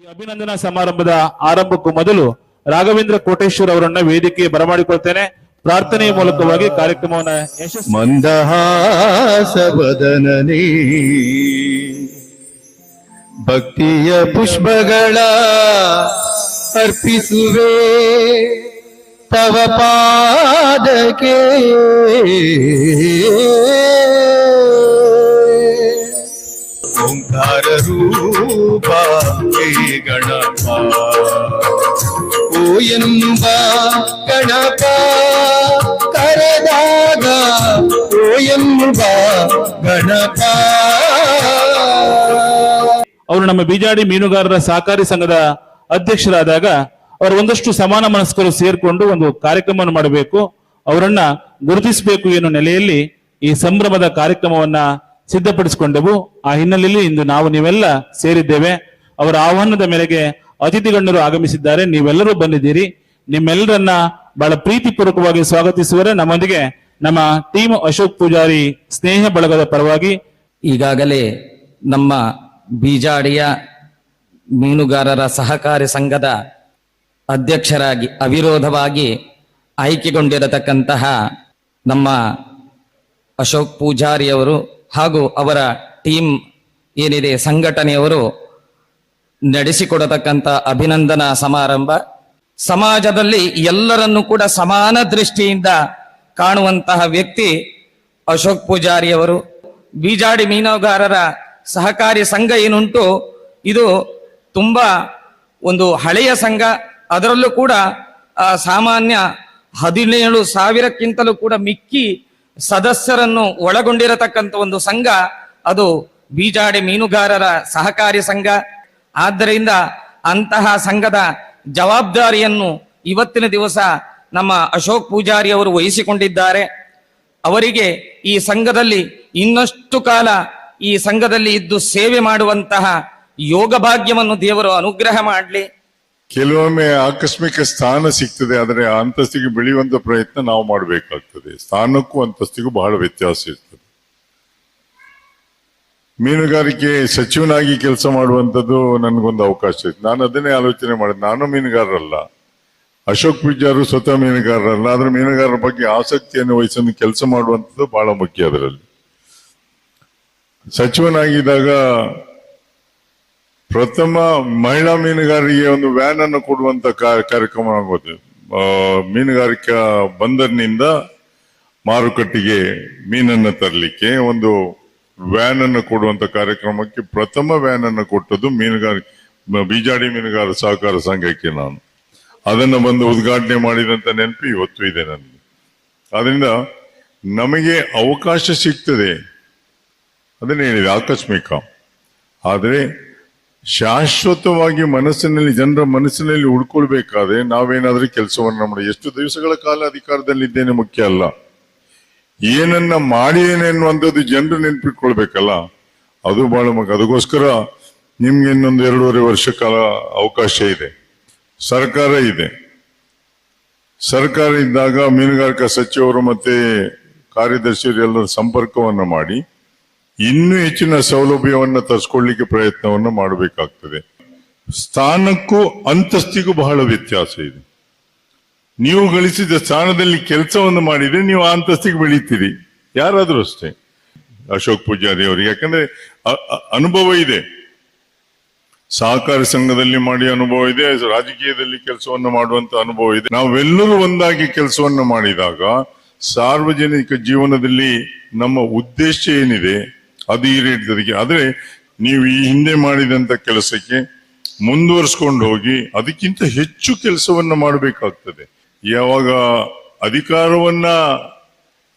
ಈ ಅಭಿನಂದನಾ ಸಮಾರಂಭದ ಆರಂಭಕ್ಕೂ ಮೊದಲು ರಾಘವೇಂದ್ರ ಕೋಟೇಶ್ವರ್ ಅವರನ್ನ ವೇದಿಕೆ ಬರಮಾಡಿಕೊಳ್ತೇನೆ. ಪ್ರಾರ್ಥನೆಯ ಮೂಲಕವಾಗಿ ಕಾರ್ಯಕ್ರಮವನ್ನ ಯಶಸ್ವಿ ಮಂದಹಾಸವದನನೇ ಭಕ್ತಿಯ ಪುಷ್ಪಗಳ ಅರ್ಪಿಸುವೆ. ತವ ಪಾದಕ್ಕೆ. ರೂಪ ಗಣಪ ಓ ಎಂಬ ಗಣಪ ಕರೆದಾಗ, ಓ ಎಂಬ ಗಣಪ ಅವರು ನಮ್ಮ ಬಿಜಾಡಿ ಮೀನುಗಾರರ ಸಹಕಾರಿ ಸಂಘದ ಅಧ್ಯಕ್ಷರಾದಾಗ ಅವರು ಒಂದಷ್ಟು ಸಮಾನ ಮನಸ್ಕರು ಸೇರ್ಕೊಂಡು ಒಂದು ಕಾರ್ಯಕ್ರಮವನ್ನು ಮಾಡಬೇಕು. ಅವರನ್ನ ಗುರುತಿಸಬೇಕು ಎನ್ನುವ ನೆಲೆಯಲ್ಲಿ ಈ ಸಂಭ್ರಮದ ಕಾರ್ಯಕ್ರಮವನ್ನ ಸಿದ್ಧಪಡಿಸಿಕೊಂಡೆವು. ಆ ಹಿನ್ನೆಲೆಯಲ್ಲಿ ಇಂದು ನಾವು ನೀವೆಲ್ಲ ಸೇರಿದ್ದೇವೆ. ಅವರ ಆಹ್ವಾನದ ಮೇರೆಗೆ ಅತಿಥಿಗಣ್ಯರು ಆಗಮಿಸಿದ್ದಾರೆ. ನೀವೆಲ್ಲರೂ ಬಂದಿದ್ದೀರಿ. ನಿಮ್ಮೆಲ್ಲರನ್ನ ಬಹಳ ಪ್ರೀತಿಪೂರ್ವಕವಾಗಿ ಸ್ವಾಗತಿಸುವರೆ ನಮ್ಮೊಂದಿಗೆ ನಮ್ಮ ಟೀಮ್ ಅಶೋಕ್ ಪೂಜಾರಿ ಸ್ನೇಹ ಬಳಗದ ಪರವಾಗಿ ಈಗಾಗಲೇ ನಮ್ಮ ಬೀಜಾಡಿಯ ಮೀನುಗಾರರ ಸಹಕಾರಿ ಸಂಘದ ಅಧ್ಯಕ್ಷರಾಗಿ, ಅವಿರೋಧವಾಗಿ ಆಯ್ಕೆಗೊಂಡಿರತಕ್ಕಂತಹ ನಮ್ಮ ಅಶೋಕ್ ಪೂಜಾರಿಯವರು ಹಾಗೂ ಅವರ ಟೀಮ್ ಏನಿದೆ ಸಂಘಟನೆಯವರು ನಡೆಸಿಕೊಡತಕ್ಕಂಥ ಅಭಿನಂದನಾ ಸಮಾರಂಭ. ಸಮಾಜದಲ್ಲಿ ಎಲ್ಲರನ್ನೂ ಕೂಡ ಸಮಾನ ದೃಷ್ಟಿಯಿಂದ ಕಾಣುವಂತಹ ವ್ಯಕ್ತಿ ಅಶೋಕ್ ಪೂಜಾರಿಯವರು ಬೀಜಾಡಿ ಮೀನುಗಾರರ ಸಹಕಾರಿ ಸಂಘ ಏನುಂಟು, ಇದು ತುಂಬಾ ಒಂದು ಹಳೆಯ ಸಂಘ. ಅದರಲ್ಲೂ ಕೂಡ ಸಾಮಾನ್ಯ ಹದಿನೇಳು ಸಾವಿರಕ್ಕಿಂತಲೂ ಕೂಡ ಮಿಕ್ಕಿ ಸದಸ್ಯರನ್ನು ಒಳಗೊಂಡಿರತಕ್ಕಂಥ ಒಂದು ಸಂಘ, ಅದು ಬೀಜಾಡಿ ಮೀನುಗಾರರ ಸಹಕಾರಿ ಸಂಘ. ಆದ್ದರಿಂದ ಅಂತಹ ಸಂಘದ ಜವಾಬ್ದಾರಿಯನ್ನು ಇವತ್ತಿನ ದಿವಸ ನಮ್ಮ ಅಶೋಕ್ ಪೂಜಾರಿ ಅವರು ವಹಿಸಿಕೊಂಡಿದ್ದಾರೆ. ಅವರಿಗೆ ಈ ಸಂಘದಲ್ಲಿ ಇನ್ನಷ್ಟು ಕಾಲ ಈ ಸಂಘದಲ್ಲಿ ಇದ್ದು ಸೇವೆ ಮಾಡುವಂತಹ ಯೋಗ ಭಾಗ್ಯವನ್ನು ದೇವರು ಅನುಗ್ರಹ ಮಾಡಲಿ. ಕೆಲವೊಮ್ಮೆ ಆಕಸ್ಮಿಕ ಸ್ಥಾನ ಸಿಗ್ತದೆ, ಆದರೆ ಅಂತಸ್ತಿಗೆ ಬೆಳೆಯುವಂತ ಪ್ರಯತ್ನ ನಾವು ಮಾಡಬೇಕಾಗ್ತದೆ. ಸ್ಥಾನಕ್ಕೂ ಅಂತಸ್ತಿಗೂ ಬಹಳ ವ್ಯತ್ಯಾಸ ಇರ್ತದೆ. ಮೀನುಗಾರಿಕೆ ಸಚಿವನಾಗಿ ಕೆಲಸ ಮಾಡುವಂಥದ್ದು ನನಗೊಂದು ಅವಕಾಶ ಇತ್ತು. ನಾನು ಅದನ್ನೇ ಆಲೋಚನೆ ಮಾಡಿದೆ. ನಾನು ಮೀನುಗಾರರಲ್ಲ. ಅಶೋಕ್ ಪೂಜಾರು ಸ್ವತಃ ಮೀನುಗಾರರಲ್ಲ. ಆದ್ರೆ ಮೀನುಗಾರರ ಬಗ್ಗೆ ಆಸಕ್ತಿಯನ್ನು ವಹಿಸಲು ಕೆಲಸ ಮಾಡುವಂಥದ್ದು ಬಹಳ ಮುಖ್ಯ ಅದರಲ್ಲಿ. ಸಚಿವನಾಗಿದ್ದಾಗ ಪ್ರಥಮ ಮಹಿಳಾ ಮೀನುಗಾರರಿಗೆ ಒಂದು ವ್ಯಾನ್ ಅನ್ನು ಕೊಡುವಂತ ಕಾರ್ಯಕ್ರಮ ಆಗೋದು. ಮೀನುಗಾರಿಕಾ ಬಂದರಿನಿಂದ ಮಾರುಕಟ್ಟೆಗೆ ಮೀನನ್ನು ತರಲಿಕ್ಕೆ ಒಂದು ವ್ಯಾನ್ ಅನ್ನು ಕೊಡುವಂತ ಕಾರ್ಯಕ್ರಮಕ್ಕೆ ಪ್ರಥಮ ವ್ಯಾನ್ ಅನ್ನು ಕೊಟ್ಟದ್ದು ಮೀನುಗಾರ ಬಿಜಾಡಿ ಮೀನುಗಾರ ಸಹಕಾರ ಸಂಘಕ್ಕೆ ನಾನು. ಅದನ್ನು ಬಂದು ಉದ್ಘಾಟನೆ ಮಾಡಿದಂತ ನೆನಪು ಇವತ್ತು ಇದೆ ನನಗೆ. ಅದರಿಂದ ನಮಗೆ ಅವಕಾಶ ಸಿಗ್ತದೆ. ಅದನ್ನೇ ಹೇಳಿದೆ, ಆಕಸ್ಮಿಕ. ಆದರೆ ಶಾಶ್ವತವಾಗಿ ಮನಸ್ಸಿನಲ್ಲಿ, ಜನರ ಮನಸ್ಸಿನಲ್ಲಿ ಉಳ್ಕೊಳ್ಬೇಕಾದ್ರೆ ನಾವೇನಾದ್ರೂ ಕೆಲಸವನ್ನು ಮಾಡಿ ಎಷ್ಟು ದಿವಸಗಳ ಕಾಲ ಅಧಿಕಾರದಲ್ಲಿದ್ದೇನೆ ಮುಖ್ಯ ಅಲ್ಲ. ಏನನ್ನ ಮಾಡಿದ್ದೇನೆ ಅನ್ನುವಂಥದ್ದು ಜನರು ನೆನ್ಪಿಟ್ಕೊಳ್ಬೇಕಲ್ಲ. ಅದು ಬಹಳ ಮುಖ್ಯ. ಅದಕ್ಕೋಸ್ಕರ ನಿಮ್ಗೆ ಇನ್ನೊಂದು ಎರಡೂವರೆ ವರ್ಷ ಕಾಲ ಅವಕಾಶ ಇದೆ. ಸರ್ಕಾರ ಇದೆ. ಸರ್ಕಾರ ಇದ್ದಾಗ ಮೀನುಗಾರಿಕಾ ಸಚಿವರು ಮತ್ತೆ ಕಾರ್ಯದರ್ಶಿಯರು ಎಲ್ಲರ ಸಂಪರ್ಕವನ್ನ ಮಾಡಿ ಇನ್ನೂ ಹೆಚ್ಚಿನ ಸೌಲಭ್ಯವನ್ನು ತರಿಸ್ಕೊಳ್ಳಿಕ್ಕೆ ಪ್ರಯತ್ನವನ್ನು ಮಾಡಬೇಕಾಗ್ತದೆ. ಸ್ಥಾನಕ್ಕೂ ಅಂತಸ್ತಿಗೂ ಬಹಳ ವ್ಯತ್ಯಾಸ ಇದೆ. ನೀವು ಗಳಿಸಿದ ಸ್ಥಾನದಲ್ಲಿ ಕೆಲಸವನ್ನು ಮಾಡಿದರೆ ನೀವು ಅಂತಸ್ತಿಗೆ ಬೆಳೀತೀರಿ. ಯಾರಾದರೂ ಅಷ್ಟೇ. ಅಶೋಕ್ ಪೂಜಾರಿ ಅವರಿಗೆ. ಯಾಕಂದ್ರೆ ಅನುಭವ ಇದೆ. ಸಹಕಾರ ಸಂಘದಲ್ಲಿ ಮಾಡಿ ಅನುಭವ ಇದೆ. ರಾಜಕೀಯದಲ್ಲಿ ಕೆಲಸವನ್ನು ಮಾಡುವಂತ ಅನುಭವ ಇದೆ. ನಾವೆಲ್ಲರೂ ಒಂದಾಗಿ ಕೆಲಸವನ್ನು ಮಾಡಿದಾಗ ಸಾರ್ವಜನಿಕ ಜೀವನದಲ್ಲಿ ನಮ್ಮ ಉದ್ದೇಶ ಏನಿದೆ? ಅದು ಈಡೇರಿದ್ದಕ್ಕೆ ಆದರೆ ನೀವು ಈ ಹಿಂದೆ ಮಾಡಿದಂತ ಕೆಲಸಕ್ಕೆ ಮುಂದುವರಿಸ್ಕೊಂಡು ಹೋಗಿ ಅದಕ್ಕಿಂತ ಹೆಚ್ಚು ಕೆಲಸವನ್ನು ಮಾಡಬೇಕಾಗ್ತದೆ. ಯಾವಾಗ ಅಧಿಕಾರವನ್ನ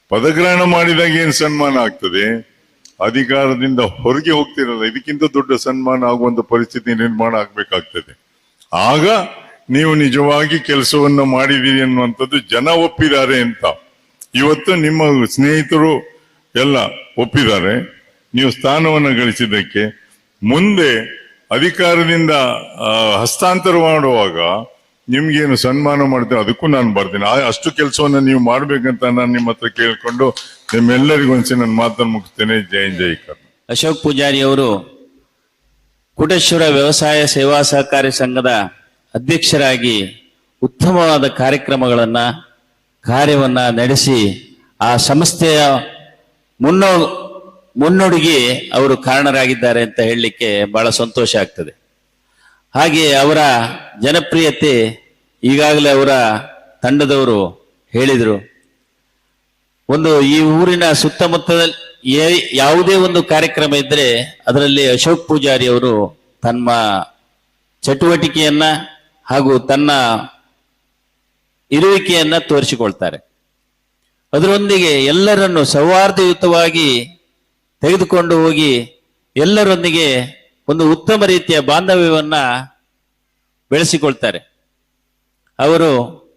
ಪದಗ್ರಹಣ ಮಾಡಿದಾಗ ಏನು ಸನ್ಮಾನ ಆಗ್ತದೆ? ಅಧಿಕಾರದಿಂದ ಹೊರಗೆ ಹೋಗ್ತಿರಲ್ಲ ಇದಕ್ಕಿಂತ ದೊಡ್ಡ ಸನ್ಮಾನ ಆಗುವಂತ ಪರಿಸ್ಥಿತಿ ನಿರ್ಮಾಣ ಆಗ್ಬೇಕಾಗ್ತದೆ. ಆಗ ನೀವು ನಿಜವಾಗಿ ಕೆಲಸವನ್ನ ಮಾಡಿದೀರಿ ಅನ್ನುವಂಥದ್ದು ಜನ ಒಪ್ಪಿದ್ದಾರೆ ಅಂತ. ಇವತ್ತು ನಿಮ್ಮ ಸ್ನೇಹಿತರು ಎಲ್ಲ ಒಪ್ಪಿದ್ದಾರೆ. ನೀವು ಸ್ಥಾನವನ್ನು ಗಳಿಸಿದ್ದಕ್ಕೆ ಮುಂದೆ ಅಧಿಕಾರದಿಂದ ಹಸ್ತಾಂತರ ಮಾಡುವಾಗ ನಿಮ್ಗೇನು ಸನ್ಮಾನ ಮಾಡ್ತೇವೆ ಅದಕ್ಕೂ ನಾನು ಬರ್ತೀನಿ. ಅಷ್ಟು ಕೆಲಸವನ್ನು ನೀವು ಮಾಡ್ಬೇಕಂತ ನಾನು ನಿಮ್ಮ ಹತ್ರ ಕೇಳಿಕೊಂಡು ನಿಮ್ಮೆಲ್ಲರಿಗೂ ಒಂದ್ಸಿ ನನ್ನ ಮಾತನ್ನು ಮುಗಿಸ್ತೇನೆ. ಜೈ ಜೈ ಅಶೋಕ್ ಪೂಜಾರಿ ಅವರು ಕುಟೇಶ್ವರ ವ್ಯವಸಾಯ ಸೇವಾ ಸಹಕಾರಿ ಸಂಘದ ಅಧ್ಯಕ್ಷರಾಗಿ ಉತ್ತಮವಾದ ಕಾರ್ಯಕ್ರಮಗಳನ್ನು, ಕಾರ್ಯವನ್ನ ನಡೆಸಿ ಆ ಸಂಸ್ಥೆಯ ಮುನ್ನೋ ಮುನ್ನುಡಿಗೆ ಅವರು ಕಾರಣರಾಗಿದ್ದಾರೆ ಅಂತ ಹೇಳಲಿಕ್ಕೆ ಬಹಳ ಸಂತೋಷ ಆಗ್ತದೆ. ಹಾಗೆ ಅವರ ಜನಪ್ರಿಯತೆ ಈಗಾಗಲೇ ಅವರ ತಂಡದವರು ಹೇಳಿದರು. ಒಂದು ಈ ಊರಿನ ಸುತ್ತಮುತ್ತದಲ್ಲಿ ಯಾವುದೇ ಒಂದು ಕಾರ್ಯಕ್ರಮ ಇದ್ರೆ ಅದರಲ್ಲಿ ಅಶೋಕ್ ಪೂಜಾರಿ ಅವರು ತಮ್ಮ ಚಟುವಟಿಕೆಯನ್ನ ಹಾಗೂ ತನ್ನ ಇರುವಿಕೆಯನ್ನ ತೋರಿಸಿಕೊಳ್ತಾರೆ. ಅದರೊಂದಿಗೆ ಎಲ್ಲರನ್ನು ಸೌಹಾರ್ದಯುತವಾಗಿ ತೆಗೆದುಕೊಂಡು ಹೋಗಿ ಎಲ್ಲರೊಂದಿಗೆ ಒಂದು ಉತ್ತಮ ರೀತಿಯ ಬಾಂಧವ್ಯವನ್ನ ಬೆಳೆಸಿಕೊಳ್ತಾರೆ. ಅವರು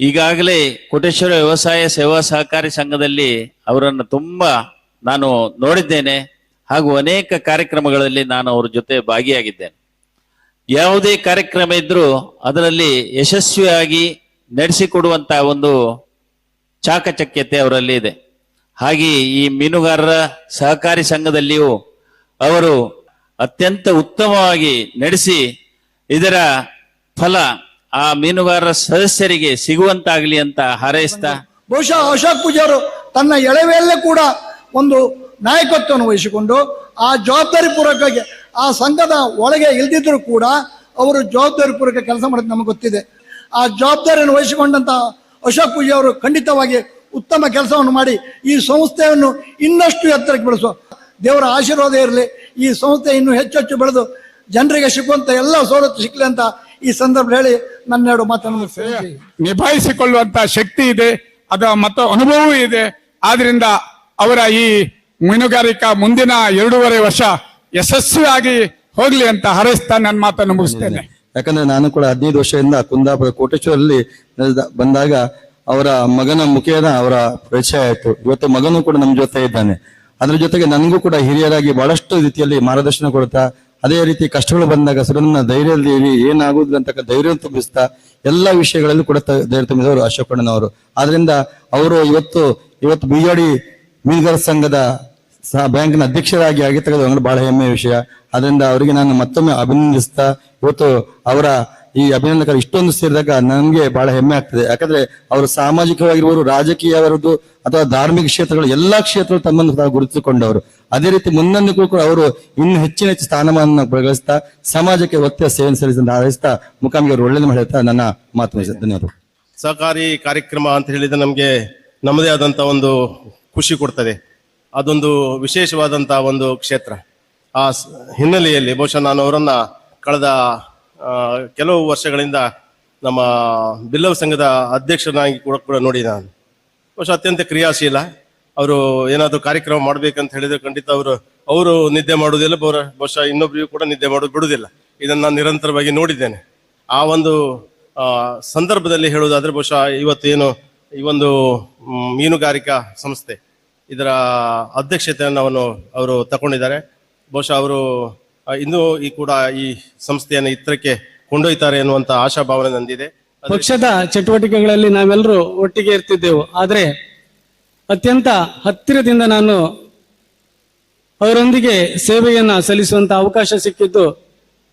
ಈಗಾಗಲೇ ಕೋಟೇಶ್ವರ ವ್ಯವಸಾಯ ಸೇವಾ ಸಹಕಾರಿ ಸಂಘದಲ್ಲಿ ಅವರನ್ನು ತುಂಬಾ ನಾನು ನೋಡಿದ್ದೇನೆ ಹಾಗೂ ಅನೇಕ ಕಾರ್ಯಕ್ರಮಗಳಲ್ಲಿ ನಾನು ಅವ್ರ ಜೊತೆ ಭಾಗಿಯಾಗಿದ್ದೇನೆ. ಯಾವುದೇ ಕಾರ್ಯಕ್ರಮ ಇದ್ರೂ ಅದರಲ್ಲಿ ಯಶಸ್ವಿಯಾಗಿ ನಡೆಸಿಕೊಡುವಂತಹ ಒಂದು ಚಾಕಚಕ್ಯತೆ ಅವರಲ್ಲಿ ಇದೆ. ಹಾಗೆ ಈ ಮೀನುಗಾರರ ಸಹಕಾರಿ ಸಂಘದಲ್ಲಿಯೂ ಅವರು ಅತ್ಯಂತ ಉತ್ತಮವಾಗಿ ನಡೆಸಿ ಇದರ ಫಲ ಆ ಮೀನುಗಾರರ ಸದಸ್ಯರಿಗೆ ಸಿಗುವಂತಾಗಲಿ ಅಂತ ಹಾರೈಸ್ತಾ ಬಹುಶಃ ಅಶೋಕ್ ಪೂಜಾರು ತನ್ನ ಎಳವೆಯಲ್ಲೇ ಕೂಡ ಒಂದು ನಾಯಕತ್ವವನ್ನು ವಹಿಸಿಕೊಂಡು ಆ ಜವಾಬ್ದಾರಿ ಪೂರ್ವಕವಾಗಿ ಆ ಸಂಘದ ಒಳಗೆ ಇಲ್ದಿದ್ರು ಕೂಡ ಅವರು ಜವಾಬ್ದಾರಿ ಪೂರ್ವಕ ಕೆಲಸ ಮಾಡೋದು ನಮಗೆ ಗೊತ್ತಿದೆ. ಆ ಜವಾಬ್ದಾರಿಯನ್ನು ವಹಿಸಿಕೊಂಡಂತ ಅಶೋಕ್ ಪೂಜೆ ಅವರು ಖಂಡಿತವಾಗಿ ಉತ್ತಮ ಕೆಲಸವನ್ನು ಮಾಡಿ ಈ ಸಂಸ್ಥೆಯನ್ನು ಇನ್ನಷ್ಟು ಎತ್ತರಕ್ಕೆ ಬೆಳೆಸುವ ದೇವರ ಆಶೀರ್ವಾದ ಇರಲಿ. ಈ ಸಂಸ್ಥೆ ಇನ್ನೂ ಹೆಚ್ಚು ಹೆಚ್ಚು ಬೆಳೆದು ಜನರಿಗೆ ಸಿಕ್ಕುವಂತ ಎಲ್ಲ ಸವಲತ್ತು ಸಿಕ್ಕಲಿ ಅಂತ ಈ ಸಂದರ್ಭ ಹೇಳಿ ನನ್ನೆರಡು ಮಾತನ್ನು ಮುಗಿಸ್ತೇನೆ. ನಿಭಾಯಿಸಿಕೊಳ್ಳುವಂತ ಶಕ್ತಿ ಇದೆ ಅದರ ಮತ್ತು ಅನುಭವವೂ ಇದೆ. ಆದ್ರಿಂದ ಅವರ ಈ ಮೀನುಗಾರಿಕಾ ಮುಂದಿನ ಎರಡೂವರೆ ವರ್ಷ ಯಶಸ್ವಿಯಾಗಿ ಹೋಗ್ಲಿ ಅಂತ ಹಾರೈಸ್ತಾ ನನ್ನ ಮಾತನ್ನು ಮುಗಿಸ್ತೇನೆ. ಯಾಕಂದ್ರೆ ನಾನು ಕೂಡ ಹದಿನೈದು ವರ್ಷದಿಂದ ಕುಂದಾಪುರ ಕೋಟೇಶ್ವರಲ್ಲಿ ಬಂದಾಗ ಅವರ ಮಗನ ಮುಖೇನ ಅವರ ಪರಿಚಯ ಆಯಿತು. ಇವತ್ತು ಮಗನೂ ಕೂಡ ನಮ್ಮ ಜೊತೆ ಇದ್ದಾನೆ. ಅದ್ರ ಜೊತೆಗೆ ನನಗೂ ಕೂಡ ಹಿರಿಯರಾಗಿ ಬಹಳಷ್ಟು ರೀತಿಯಲ್ಲಿ ಮಾರ್ಗದರ್ಶನ ಕೊಡ್ತಾ, ಅದೇ ರೀತಿ ಕಷ್ಟಗಳು ಬಂದಾಗ ಸುರನ್ನ ಧೈರ್ಯದಲ್ಲಿ ಏನಾಗುದಿಲ್ಲ ಅಂತ ಧೈರ್ಯ ತುಂಬಿಸ್ತಾ, ಎಲ್ಲ ವಿಷಯಗಳಲ್ಲೂ ಕೂಡ ಧೈರ್ಯ ತುಂಬಿದವರು ಅಶೋಕಣ್ಣನವರು. ಆದ್ರಿಂದ ಅವರು ಇವತ್ತು ಇವತ್ತು ಬಿಜಾಡಿ ಮೀನುಗಾರ ಸಂಘದ ಸಹ ಬ್ಯಾಂಕ್ನ ಅಧ್ಯಕ್ಷರಾಗಿ ಆಗಿ ತೆಗೆದು ಬಹಳ ಹೆಮ್ಮೆಯ ವಿಷಯ. ಅದರಿಂದ ಅವರಿಗೆ ನಾನು ಮತ್ತೊಮ್ಮೆ ಅಭಿನಂದಿಸ್ತಾ, ಇವತ್ತು ಅವರ ಈ ಅಭಿನಂದಕರ ಇಷ್ಟೊಂದು ಸೇರಿದಾಗ ನನಗೆ ಬಹಳ ಹೆಮ್ಮೆ ಆಗ್ತದೆ. ಯಾಕಂದ್ರೆ ಅವರು ಸಾಮಾಜಿಕವಾಗಿರ್ಬೋದು ರಾಜಕೀಯವರದ್ದು ಅಥವಾ ಧಾರ್ಮಿಕ ಕ್ಷೇತ್ರಗಳು, ಎಲ್ಲಾ ಕ್ಷೇತ್ರಗಳು ತಮ್ಮನ್ನು ತಾವು ಗುರುತಿಸಿಕೊಂಡವರು. ಅದೇ ರೀತಿ ಮುಂದೊಂದು ಕೂಡ ಅವರು ಇನ್ನು ಹೆಚ್ಚಿನ ಹೆಚ್ಚು ಸ್ಥಾನಮಾನ ಬೆಳಗಿಸ್ತಾ ಸಮಾಜಕ್ಕೆ ಒತ್ತಿಯ ಸೇವೆ ಸಲ್ಲಿಸಿದ ಹಾರೈಸ್ತಾ ಮುಖಾಮಿಗೆ ಅವರು ಒಳ್ಳೆಯದು ಹೇಳ್ತಾ ನನ್ನ ಮಾತು. ಧನ್ಯವಾದ ಸಹಕಾರಿ ಕಾರ್ಯಕ್ರಮ ಅಂತ ಹೇಳಿದ್ರೆ ನಮಗೆ ನಮ್ಮದೇ ಆದಂತ ಒಂದು ಖುಷಿ ಕೊಡ್ತದೆ. ಅದೊಂದು ವಿಶೇಷವಾದಂತಹ ಒಂದು ಕ್ಷೇತ್ರ. ಆ ಹಿನ್ನೆಲೆಯಲ್ಲಿ ಬಹುಶಃ ನಾನು ಅವರನ್ನ ಕಳೆದ ಕೆಲವು ವರ್ಷಗಳಿಂದ ನಮ್ಮ ಬಿಲ್ಲವ ಸಂಘದ ಅಧ್ಯಕ್ಷನಾಗಿ ಕೂಡ ಕೂಡ ನೋಡಿ ನಾನು. ಬಹುಶಃ ಅತ್ಯಂತ ಕ್ರಿಯಾಶೀಲ. ಅವರು ಏನಾದರೂ ಕಾರ್ಯಕ್ರಮ ಮಾಡಬೇಕಂತ ಹೇಳಿದ್ರೆ ಖಂಡಿತ ಅವರು ಅವರು ನಿದ್ದೆ ಮಾಡುವುದಿಲ್ಲ ಬಹುರ- ಬಹುಶಃ ಇನ್ನೊಬ್ಬರಿಗೂ ಕೂಡ ನಿದ್ದೆ ಮಾಡೋದು ಬಿಡುವುದಿಲ್ಲ. ಇದನ್ನು ನಾನು ನಿರಂತರವಾಗಿ ನೋಡಿದ್ದೇನೆ. ಆ ಒಂದು ಸಂದರ್ಭದಲ್ಲಿ ಹೇಳುವುದಾದ್ರೆ ಬಹುಶಃ ಏನು, ಈ ಒಂದು ಮೀನುಗಾರಿಕಾ ಸಂಸ್ಥೆ ಇದರ ಅಧ್ಯಕ್ಷತೆಯನ್ನು ಅವನು, ಅವರು ತಗೊಂಡಿದ್ದಾರೆ. ಬಹುಶಃ ಅವರು ಇನ್ನೂ ಈ ಕೂಡ ಈ ಸಂಸ್ಥೆಯನ್ನು ಇತ್ತರಕ್ಕೆ ಕೊಂಡೊಯ್ತಾರೆ ಎನ್ನುವಂತ ಆಶಾಭಾವನೆ ನಂದಿದೆ. ಪಕ್ಷದ ಚಟುವಟಿಕೆಗಳಲ್ಲಿ ನಾವೆಲ್ಲರೂ ಒಟ್ಟಿಗೆ ಇರ್ತಿದ್ದೆವು. ಆದರೆ ಅತ್ಯಂತ ಹತ್ತಿರದಿಂದ ನಾನು ಅವರೊಂದಿಗೆ ಸೇವೆಯನ್ನು ಸಲ್ಲಿಸುವಂತ ಅವಕಾಶ ಸಿಕ್ಕಿದ್ದು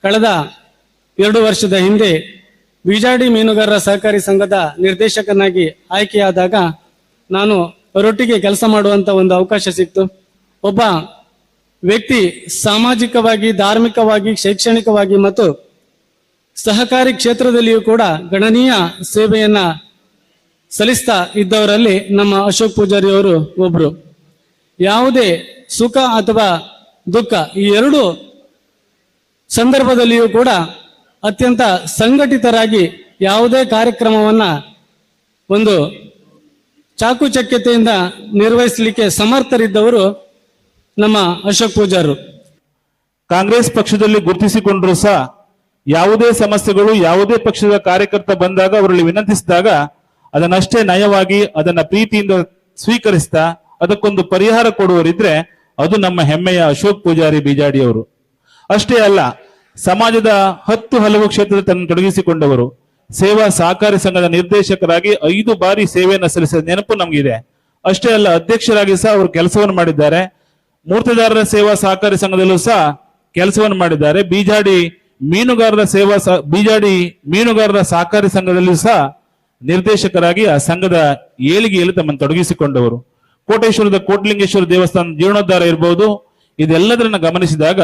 ಕಳೆದ ಎರಡು ವರ್ಷದ ಹಿಂದೆ ಬಿಜಾಡಿ ಮೀನುಗಾರರ ಸಹಕಾರಿ ಸಂಘದ ನಿರ್ದೇಶಕನಾಗಿ ಆಯ್ಕೆಯಾದಾಗ ನಾನು ಅವರೊಟ್ಟಿಗೆ ಕೆಲಸ ಮಾಡುವಂತ ಒಂದು ಅವಕಾಶ ಸಿಕ್ತು. ಒಬ್ಬ ವ್ಯಕ್ತಿ ಸಾಮಾಜಿಕವಾಗಿ, ಧಾರ್ಮಿಕವಾಗಿ, ಶೈಕ್ಷಣಿಕವಾಗಿ ಮತ್ತು ಸಹಕಾರಿ ಕ್ಷೇತ್ರದಲ್ಲಿಯೂ ಕೂಡ ಗಣನೀಯ ಸೇವೆಯನ್ನ ಸಲ್ಲಿಸ್ತಾ ಇದ್ದವರಲ್ಲಿ ನಮ್ಮ ಅಶೋಕ್ ಪೂಜಾರಿ ಅವರು ಒಬ್ರು. ಯಾವುದೇ ಸುಖ ಅಥವಾ ದುಃಖ ಈ ಎರಡು ಸಂದರ್ಭದಲ್ಲಿಯೂ ಕೂಡ ಅತ್ಯಂತ ಸಂಘಟಿತರಾಗಿ ಯಾವುದೇ ಕಾರ್ಯಕ್ರಮವನ್ನ ಒಂದು ಚಾಕುಚಕ್ಯತೆಯಿಂದ ನಿರ್ವಹಿಸಲಿಕ್ಕೆ ಸಮರ್ಥರಿದ್ದವರು ನಮ್ಮ ಅಶೋಕ್ ಪೂಜಾರು. ಕಾಂಗ್ರೆಸ್ ಪಕ್ಷದಲ್ಲಿ ಗುರುತಿಸಿಕೊಂಡ್ರು ಸಹ ಯಾವುದೇ ಸಮಸ್ಯೆಗಳು, ಯಾವುದೇ ಪಕ್ಷದ ಕಾರ್ಯಕರ್ತ ಬಂದಾಗ ಅವರಲ್ಲಿ ವಿನಂತಿಸಿದಾಗ ಅದನ್ನಷ್ಟೇ ನಯವಾಗಿ, ಅದನ್ನ ಪ್ರೀತಿಯಿಂದ ಸ್ವೀಕರಿಸ್ತಾ ಅದಕ್ಕೊಂದು ಪರಿಹಾರ ಕೊಡುವರಿದ್ರೆ ಅದು ನಮ್ಮ ಹೆಮ್ಮೆಯ ಅಶೋಕ್ ಪೂಜಾರಿ ಬಿಜಾಡಿ ಅವರು. ಅಷ್ಟೇ ಅಲ್ಲ, ಸಮಾಜದ ಹತ್ತು ಹಲವು ಕ್ಷೇತ್ರದ ತನ್ನ ತೊಡಗಿಸಿಕೊಂಡವರು, ಸೇವಾ ಸಹಕಾರಿ ಸಂಘದ ನಿರ್ದೇಶಕರಾಗಿ ಐದು ಬಾರಿ ಸೇವೆಯನ್ನು ಸಲ್ಲಿಸಿದ ನೆನಪು ನಮಗಿದೆ. ಅಷ್ಟೇ ಅಲ್ಲ, ಅಧ್ಯಕ್ಷರಾಗಿ ಸಹ ಅವರು ಕೆಲಸವನ್ನು ಮಾಡಿದ್ದಾರೆ. ಮೂರ್ತಿದಾರರ ಸೇವಾ ಸಹಕಾರಿ ಸಂಘದಲ್ಲೂ ಸಹ ಕೆಲಸವನ್ನು ಮಾಡಿದ್ದಾರೆ. ಬೀಜಾಡಿ ಮೀನುಗಾರರ ಸೇವಾ ಬಿಜಾಡಿ ಮೀನುಗಾರರ ಸಹಕಾರಿ ಸಂಘದಲ್ಲೂ ಸಹ ನಿರ್ದೇಶಕರಾಗಿ ಆ ಸಂಘದ ಏಳಿಗೆಯಲ್ಲಿ ತಮ್ಮನ್ನು ತೊಡಗಿಸಿಕೊಂಡವರು. ಕೋಟೇಶ್ವರದ ಕೋಟ್ಲಿಂಗೇಶ್ವರ ದೇವಸ್ಥಾನ ಜೀರ್ಣೋದ್ಧಾರ ಇರಬಹುದು ಇದೆಲ್ಲದರನ್ನ ಗಮನಿಸಿದಾಗ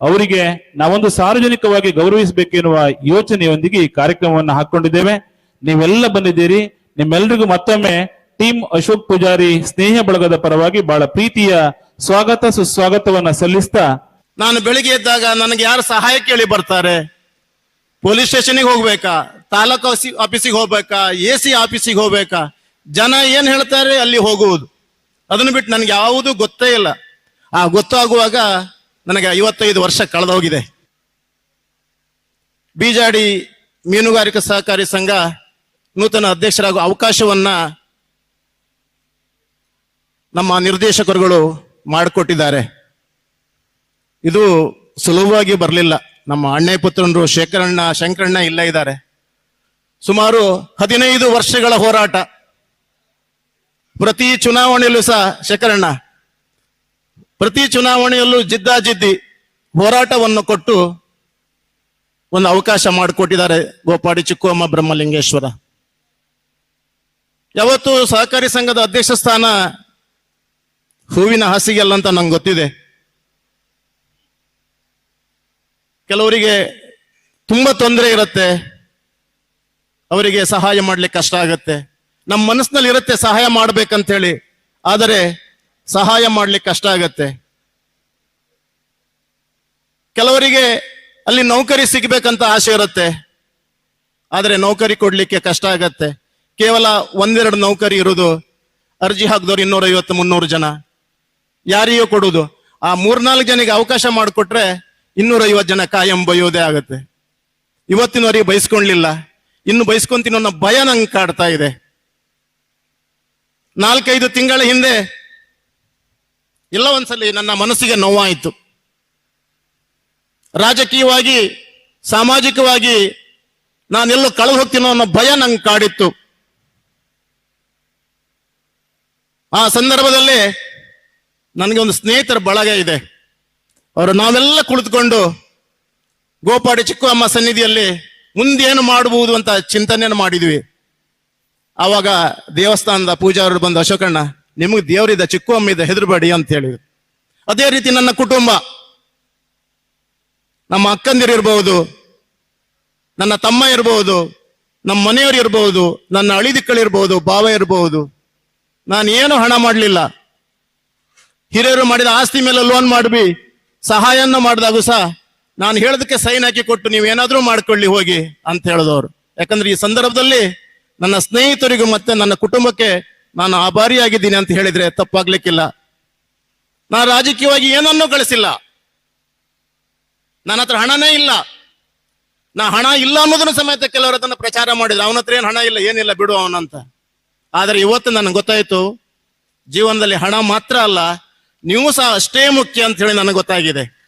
ಅವರಿಗೆ ನಾವೊಂದು ಸಾರ್ವಜನಿಕವಾಗಿ ಗೌರವಿಸಬೇಕೆನ್ನುವ ಯೋಚನೆಯೊಂದಿಗೆ ಈ ಕಾರ್ಯಕ್ರಮವನ್ನು ಹಾಕೊಂಡಿದ್ದೇವೆ. ನೀವೆಲ್ಲ ಬಂದಿದ್ದೀರಿ. ನಿಮ್ಮೆಲ್ಲರಿಗೂ ಮತ್ತೊಮ್ಮೆ ಟೀಮ್ ಅಶೋಕ್ ಪೂಜಾರಿ ಸ್ನೇಹ ಬಳಗದ ಪರವಾಗಿ ಬಹಳ ಪ್ರೀತಿಯ ಸ್ವಾಗತ ಸುಸ್ವಾಗತವನ್ನ ಸಲ್ಲಿಸ್ತಾ ನಾನು ಬೆಳಿಗ್ಗೆ ಎದ್ದಾಗ ನನಗೆ ಯಾರು ಸಹಾಯ ಕೇಳಿ ಬರ್ತಾರೆ? ಪೊಲೀಸ್ ಸ್ಟೇಷನ್ಗೆ ಹೋಗ್ಬೇಕಾ? ತಾಲೂಕು ಆಫೀಸಿ- ಆಫೀಸಿಗೆ ಹೋಗ್ಬೇಕಾ? ಎ ಸಿ ಆಫೀಸಿಗೆ ಹೋಗ್ಬೇಕಾ? ಜನ ಏನ್ ಹೇಳ್ತಾರೆ ಅಲ್ಲಿ ಹೋಗುವುದು. ಅದನ್ನ ಬಿಟ್ಟು ನನಗೆ ಯಾವುದು ಗೊತ್ತೇ ಇಲ್ಲ. ಆ ಗೊತ್ತಾಗುವಾಗ ನನಗೆ ಐವತ್ತೈದು ವರ್ಷ ಕಳೆದೋಗಿದೆ. ಬಿಜಾಡಿ ಮೀನುಗಾರಿಕಾ ಸಹಕಾರಿ ಸಂಘ ನೂತನ ಅಧ್ಯಕ್ಷರಾಗುವ ಅವಕಾಶವನ್ನ ನಮ್ಮ ನಿರ್ದೇಶಕರುಗಳು ಮಾಡಿಕೊಟ್ಟಿದ್ದಾರೆ. ಇದು ಸುಲಭವಾಗಿ ಬರಲಿಲ್ಲ. ನಮ್ಮ ಅಣ್ಣೆ ಪುತ್ರನರು ಶೇಖರಣ್ಣ, ಶಂಕರಣ್ಣ ಇಲ್ಲ ಇದ್ದಾರೆ. ಸುಮಾರು ಹದಿನೈದು ವರ್ಷಗಳ ಹೋರಾಟ. ಪ್ರತಿ ಚುನಾವಣೆಯಲ್ಲೂ ಸಹ ಶೇಖರಣ್ಣ, ಪ್ರತಿ ಚುನಾವಣೆಯಲ್ಲೂ ಜಿದ್ದಾಜಿದ್ದಿ ಹೋರಾಟವನ್ನು ಕೊಟ್ಟು ಒಂದು ಅವಕಾಶ ಮಾಡಿಕೊಟ್ಟಿದ್ದಾರೆ ಗೋಪಾಡಿ ಚಿಕ್ಕಮ್ಮ ಬ್ರಹ್ಮಲಿಂಗೇಶ್ವರ. ಯಾವತ್ತು ಸಹಕಾರಿ ಸಂಘದ ಅಧ್ಯಕ್ಷ ಸ್ಥಾನ ಹೂವಿನ ಹಾಸಿಗೆಲ್ಲ ಅಂತ ನಂಗೆ ಗೊತ್ತಿದೆ. ಕೆಲವರಿಗೆ ತುಂಬ ತೊಂದರೆ ಇರುತ್ತೆ. ಅವರಿಗೆ ಸಹಾಯ ಮಾಡ್ಲಿಕ್ಕೆ ಕಷ್ಟ ಆಗುತ್ತೆ. ನಮ್ಮ ಮನಸ್ಸಿನಲ್ಲಿ ಇರುತ್ತೆ ಸಹಾಯ ಮಾಡ್ಬೇಕಂತ ಹೇಳಿ ಆದರೆ ಸಹಾಯ ಮಾಡ್ಲಿಕ್ಕೆ ಕಷ್ಟ ಆಗತ್ತೆ. ಕೆಲವರಿಗೆ ಅಲ್ಲಿ ನೌಕರಿ ಸಿಗ್ಬೇಕಂತ ಆಸೆ ಇರುತ್ತೆ, ಆದರೆ ನೌಕರಿ ಕೊಡಲಿಕ್ಕೆ ಕಷ್ಟ ಆಗತ್ತೆ. ಕೇವಲ ಒಂದೆರಡು ನೌಕರಿ ಇರೋದು ಅರ್ಜಿ ಹಾಕಿದವರು ಇನ್ನೂರೈವತ್ತು ಮುನ್ನೂರು ಜನ. ಯಾರಿಗೂ ಕೊಡುವುದು ಆ ಮೂರ್ನಾಲ್ಕು ಜನಿಗೆ ಅವಕಾಶ ಮಾಡಿಕೊಟ್ರೆ ಇನ್ನೂರ ಐವತ್ತು ಜನ ಕಾಯಂ ಬೈಯೋದೇ ಆಗುತ್ತೆ. ಇವತ್ತಿನವರೆಗೆ ಬಯಸ್ಕೊಳ್ಲಿಲ್ಲ ಇನ್ನು ಬಯಸ್ಕೊಂತೀನಿ ಅನ್ನೋ ಭಯ ನಂಗೆ ಕಾಡ್ತಾ ಇದೆ. ನಾಲ್ಕೈದು ತಿಂಗಳ ಹಿಂದೆ ಎಲ್ಲ ಒಂದ್ಸಲಿ ನನ್ನ ಮನಸ್ಸಿಗೆ ನೋವಾಯಿತು. ರಾಜಕೀಯವಾಗಿ, ಸಾಮಾಜಿಕವಾಗಿ ನಾನೆಲ್ಲೂ ಕಳೆದು ಹೋಗ್ತೀನೋ ಅನ್ನೋ ಭಯ ನಂಗೆ ಕಾಡಿತ್ತು. ಆ ಸಂದರ್ಭದಲ್ಲಿ ನನಗೆ ಒಂದು ಸ್ನೇಹಿತರ ಬಳಗ ಇದೆ. ಅವರು ನಾವೆಲ್ಲ ಕುಳಿತುಕೊಂಡು ಗೋಪಾಡಿ ಚಿಕ್ಕಮ್ಮ ಸನ್ನಿಧಿಯಲ್ಲಿ ಮುಂದೇನು ಮಾಡಬಹುದು ಅಂತ ಚಿಂತನೆಯನ್ನು ಮಾಡಿದ್ವಿ. ಆವಾಗ ದೇವಸ್ಥಾನದ ಪೂಜಾರರು ಬಂದು, ಅಶೋಕಣ್ಣ, ನಿಮಗೆ ದೇವರಿದ್ದ ಚಿಕ್ಕಮ್ಮ ಇದೆ ಹೆದರ್ಬೇಡಿ ಅಂತ ಹೇಳಿದ್ರು. ಅದೇ ರೀತಿ ನನ್ನ ಕುಟುಂಬ. ನಮ್ಮ ಅಕ್ಕಂದಿರು ಇರಬಹುದು ನನ್ನ ತಮ್ಮ ಇರಬಹುದು ನಮ್ಮ ಮನೆಯವರು ಇರಬಹುದು ನನ್ನ ಅಳಿದಿಕ್ಕಳಿರ್ಬಹುದು ಭಾವ ಇರಬಹುದು ನಾನು ಏನು ಹಣ ಮಾಡಲಿಲ್ಲ. ಹಿರಿಯರು ಮಾಡಿದ ಆಸ್ತಿ ಮೇಲೆ ಲೋನ್ ಮಾಡ್ಬಿ. ಸಹಾಯನ ಮಾಡಿದಾಗೂ ಸಹ ನಾನು ಹೇಳೋದಕ್ಕೆ ಸೈನ್ ಹಾಕಿ ಕೊಟ್ಟು ನೀವು ಏನಾದರೂ ಮಾಡ್ಕೊಳ್ಳಿ ಹೋಗಿ ಅಂತ ಹೇಳಿದವರು. ಯಾಕಂದ್ರೆ ಈ ಸಂದರ್ಭದಲ್ಲಿ ನನ್ನ ಸ್ನೇಹಿತರಿಗೂ ಮತ್ತೆ ನನ್ನ ಕುಟುಂಬಕ್ಕೆ ನಾನು ಆಭಾರಿಯಾಗಿದ್ದೀನಿ ಅಂತ ಹೇಳಿದ್ರೆ ತಪ್ಪಾಗ್ಲಿಕ್ಕಿಲ್ಲ. ನಾನು ರಾಜಕೀಯವಾಗಿ ಏನನ್ನೂ ಗಳಿಸಿಲ್ಲ. ನನ್ನ ಹತ್ರ ಹಣನೇ ಇಲ್ಲ. ನಾ ಹಣ ಇಲ್ಲ ಅನ್ನೋದನ್ನು ಸಮೇತ ಕೆಲವರು ಅದನ್ನು ಪ್ರಚಾರ ಮಾಡಿದ್ರು. ಅವನ ಹತ್ರ ಏನು ಹಣ ಇಲ್ಲ, ಏನಿಲ್ಲ, ಬಿಡು ಅವನಂತ. ಆದರೆ ಇವತ್ತು ನನಗೆ ಗೊತ್ತಾಯ್ತು, ಜೀವನದಲ್ಲಿ ಹಣ ಮಾತ್ರ ಅಲ್ಲ ನೀವು ಸಹ ಅಷ್ಟೇ ಮುಖ್ಯ ಅಂತ ಹೇಳಿ ನನಗೆ ಗೊತ್ತಾಗಿದೆ.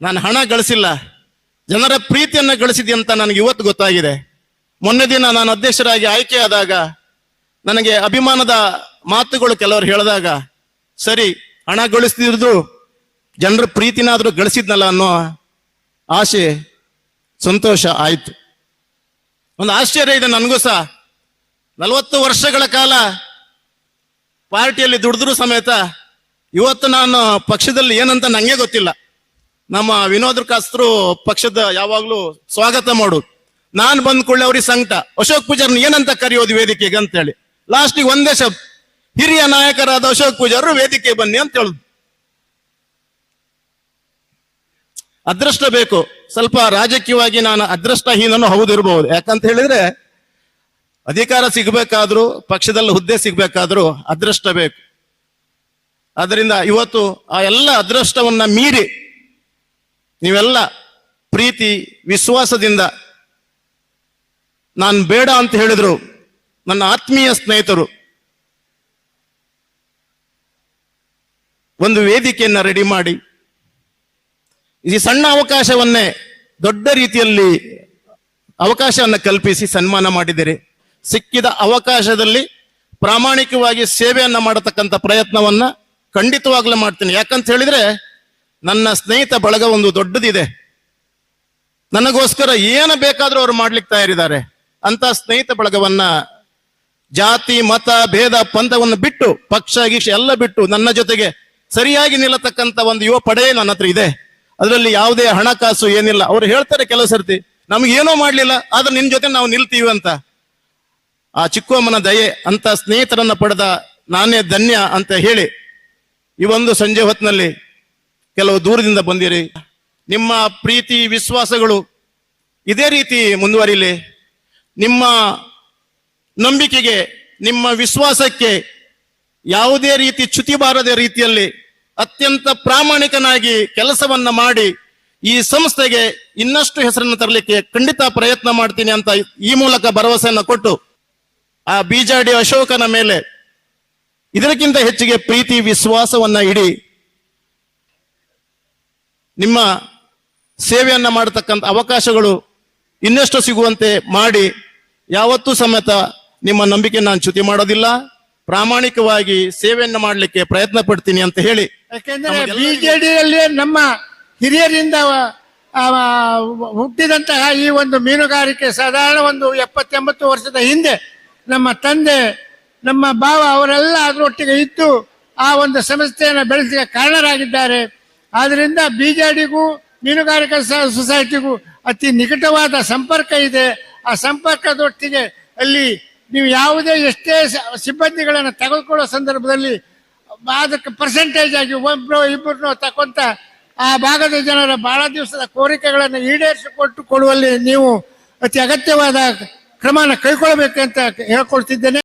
ನಾನು ಹಣ ಗಳಿಸಿಲ್ಲ. ಜನರ ಪ್ರೀತಿಯನ್ನು ಗಳಿಸಿದೆ ಅಂತ ನನಗೆ ಇವತ್ತು ಗೊತ್ತಾಗಿದೆ. ಮೊನ್ನೆ ದಿನ ನಾನು ಅಧ್ಯಕ್ಷರಾಗಿ ಆಯ್ಕೆಯಾದಾಗ ನನಗೆ ಅಭಿಮಾನದ ಮಾತುಗಳು ಕೆಲವರು ಹೇಳಿದಾಗ, ಸರಿ, ಹಣ ಗಳಿಸ್ತಿದ್ರು, ಜನರ ಪ್ರೀತಿನಾದ್ರೂ ಗಳಿಸಿದ್ನಲ್ಲ ಅನ್ನೋ ಆಸೆ, ಸಂತೋಷ ಆಯ್ತು. ಒಂದು ಆಶ್ಚರ್ಯ ಇದೆ ನನಗೂ ಸಹ. ನಲವತ್ತು ವರ್ಷಗಳ ಕಾಲ ಪಾರ್ಟಿಯಲ್ಲಿ ದುಡಿದ್ರು ಸಮೇತ ಇವತ್ತು ನಾನು ಪಕ್ಷದಲ್ಲಿ ಏನಂತ ನಂಗೆ ಗೊತ್ತಿಲ್ಲ. ನಮ್ಮ ವಿನೋದ್ ಕಾಸ್ತರು ಪಕ್ಷದ ಯಾವಾಗ್ಲೂ ಸ್ವಾಗತ ಮಾಡು. ನಾನು ಬಂದ್ ಕೂಡಲೇ ಅವ್ರಿಗೆ ಸಂಕಟ. ಅಶೋಕ್ ಪೂಜಾರ್ ಏನಂತ ಕರೆಯೋದು ವೇದಿಕೆಗೆ ಅಂತೇಳಿ ಲಾಸ್ಟಿಗೆ ಒಂದೇ ಶಬ್, ಹಿರಿಯ ನಾಯಕರಾದ ಅಶೋಕ್ ಪೂಜಾರರು ವೇದಿಕೆ ಬನ್ನಿ ಅಂತ ಹೇಳುದು. ಅದೃಷ್ಟ ಬೇಕು. ಸ್ವಲ್ಪ ರಾಜಕೀಯವಾಗಿ ನಾನು ಅದೃಷ್ಟಹೀನನು ಹೌದಿರಬಹುದು ಯಾಕಂತ ಹೇಳಿದ್ರೆ ಅಧಿಕಾರ ಸಿಗಬೇಕಾದ್ರೂ, ಪಕ್ಷದಲ್ಲಿ ಹುದ್ದೆ ಸಿಗಬೇಕಾದ್ರೂ ಅದೃಷ್ಟ ಬೇಕು. ಅದರಿಂದ ಇವತ್ತು ಆ ಎಲ್ಲ ಅದೃಷ್ಟವನ್ನ ಮೀರಿ ನೀವೆಲ್ಲ ಪ್ರೀತಿ, ವಿಶ್ವಾಸದಿಂದ ನಾನು ಬೇಡ ಅಂತ ಹೇಳಿದ್ರು, ನನ್ನ ಆತ್ಮೀಯ ಸ್ನೇಹಿತರು, ಒಂದು ವೇದಿಕೆಯನ್ನ ರೆಡಿ ಮಾಡಿ, ಈ ಸಣ್ಣ ಅವಕಾಶವನ್ನೇ ದೊಡ್ಡ ರೀತಿಯಲ್ಲಿ ಅವಕಾಶವನ್ನು ಕಲ್ಪಿಸಿ ಸನ್ಮಾನ ಮಾಡಿದ್ದೀರಿ ಸಿಕ್ಕಿದ ಅವಕಾಶದಲ್ಲಿ ಪ್ರಾಮಾಣಿಕವಾಗಿ ಸೇವೆಯನ್ನ ಮಾಡತಕ್ಕಂಥ ಪ್ರಯತ್ನವನ್ನ ಖಂಡಿತವಾಗ್ಲೂ ಮಾಡ್ತೀನಿ. ಯಾಕಂತ ಹೇಳಿದ್ರೆ ನನ್ನ ಸ್ನೇಹಿತ ಬಳಗ ಒಂದು ದೊಡ್ಡದಿದೆ. ನನಗೋಸ್ಕರ ಏನು ಬೇಕಾದ್ರೂ ಅವ್ರು ಮಾಡ್ಲಿಕ್ಕೆ ತಯಾರಿದ್ದಾರೆ. ಅಂತ ಸ್ನೇಹಿತ ಬಳಗವನ್ನ ಜಾತಿ, ಮತ, ಭೇದ, ಪಂಥವನ್ನು ಬಿಟ್ಟು, ಪಕ್ಷ ಗೀಕ್ಷ ಎಲ್ಲ ಬಿಟ್ಟು ನನ್ನ ಜೊತೆಗೆ ಸರಿಯಾಗಿ ನಿಲ್ಲತಕ್ಕಂಥ ಒಂದು ಯುವ ಪಡೆ ನನ್ನ ಹತ್ರ ಇದೆ. ಅದರಲ್ಲಿ ಯಾವುದೇ ಹಣಕಾಸು ಏನಿಲ್ಲ. ಅವ್ರು ಹೇಳ್ತಾರೆ ಕೆಲವು ಸರ್ತಿ ನಮ್ಗೆ ಏನೋ ಮಾಡ್ಲಿಲ್ಲ, ಆದ್ರೆ ನಿನ್ ಜೊತೆ ನಾವು ನಿಲ್ತೀವಿ ಅಂತ. ಆ ಚಿಕ್ಕಮ್ಮನ ದಯೆ, ಅಂತ ಸ್ನೇಹಿತರನ್ನ ಪಡೆದ ನಾನೇ ಧನ್ಯ ಅಂತ ಹೇಳಿ, ಈ ಒಂದು ಸಂಜೆ ಹೊತ್ತಿನಲ್ಲಿ ಕೆಲವು ದೂರದಿಂದ ಬಂದಿರಿ. ನಿಮ್ಮ ಪ್ರೀತಿ, ವಿಶ್ವಾಸಗಳು ಇದೇ ರೀತಿ ಮುಂದುವರಿಲಿ. ನಿಮ್ಮ ನಂಬಿಕೆಗೆ, ನಿಮ್ಮ ವಿಶ್ವಾಸಕ್ಕೆ ಯಾವುದೇ ರೀತಿ ಚ್ಯುತಿ ಬಾರದ ರೀತಿಯಲ್ಲಿ ಅತ್ಯಂತ ಪ್ರಾಮಾಣಿಕನಾಗಿ ಕೆಲಸವನ್ನ ಮಾಡಿ ಈ ಸಂಸ್ಥೆಗೆ ಇನ್ನಷ್ಟು ಹೆಸರನ್ನು ತರಲಿಕ್ಕೆ ಖಂಡಿತ ಪ್ರಯತ್ನ ಮಾಡ್ತೀನಿ ಅಂತ ಈ ಮೂಲಕ ಭರವಸೆಯನ್ನು ಕೊಟ್ಟು ಆ ಬಿಜಾಡಿ ಅಶೋಕನ ಮೇಲೆ ಇದಕ್ಕಿಂತ ಹೆಚ್ಚಿಗೆ ಪ್ರೀತಿ ವಿಶ್ವಾಸವನ್ನ ಇಡಿ ನಿಮ್ಮ ಸೇವೆಯನ್ನ ಮಾಡತಕ್ಕಂಥ ಅವಕಾಶಗಳು ಇನ್ನಷ್ಟು ಸಿಗುವಂತೆ ಮಾಡಿ ಯಾವತ್ತೂ ಸಮೇತ ನಿಮ್ಮ ನಂಬಿಕೆ ನಾನು ಚ್ಯುತಿ ಮಾಡೋದಿಲ್ಲ. ಪ್ರಾಮಾಣಿಕವಾಗಿ ಸೇವೆಯನ್ನ ಮಾಡಲಿಕ್ಕೆ ಪ್ರಯತ್ನ ಪಡ್ತೀನಿ ಅಂತ ಹೇಳಿ ಯಾಕೆಂದ್ರೆ ಬಿಜೆಡಿಯಲ್ಲಿ ನಮ್ಮ ಹಿರಿಯರಿಂದ ಹುಟ್ಟಿದಂತಹ ಈ ಒಂದು ಮೀನುಗಾರಿಕೆ ಸಾಧಾರಣ ಒಂದು ಎಪ್ಪತ್ತೆಂಬತ್ತು ವರ್ಷದ ಹಿಂದೆ ನಮ್ಮ ತಂದೆ, ನಮ್ಮ ಭಾವ ಅವರೆಲ್ಲ ಅದರೊಟ್ಟಿಗೆ ಇದ್ದು ಆ ಒಂದು ಸಂಸ್ಥೆಯನ್ನು ಬೆಳೆಸಿಗೆ ಕಾರಣರಾಗಿದ್ದಾರೆ. ಆದ್ರಿಂದ ಬಿಜೆಡಿಗೂ ಮೀನುಗಾರಿಕಾ ಸ- ಸೊಸೈಟಿಗೂ ಅತಿ ನಿಕಟವಾದ ಸಂಪರ್ಕ ಇದೆ. ಆ ಸಂಪರ್ಕದೊಟ್ಟಿಗೆ ಅಲ್ಲಿ ನೀವು ಯಾವುದೇ ಎಷ್ಟೇ ಸಿಬ್ಬಂದಿಗಳನ್ನು ತೆಗೆದುಕೊಳ್ಳೋ ಸಂದರ್ಭದಲ್ಲಿ ಅದಕ್ಕೆ ಪರ್ಸೆಂಟೇಜ್ ಆಗಿ ಒಬ್ಬರು ಇಬ್ಬರನ್ನೋ ತಕೊಂತ ಆ ಭಾಗದ ಜನರ ಬಹಳ ದಿವಸದ ಕೋರಿಕೆಗಳನ್ನು ಈಡೇರಿಸಿಕೊಟ್ಟು ಕೊಡುವಲ್ಲಿ ನೀವು ಅತಿ ಅಗತ್ಯವಾದ ಕ್ರಮನ ಅಂತ ಹೇಳ್ಕೊಳ್ತಿದ್ದೇನೆ.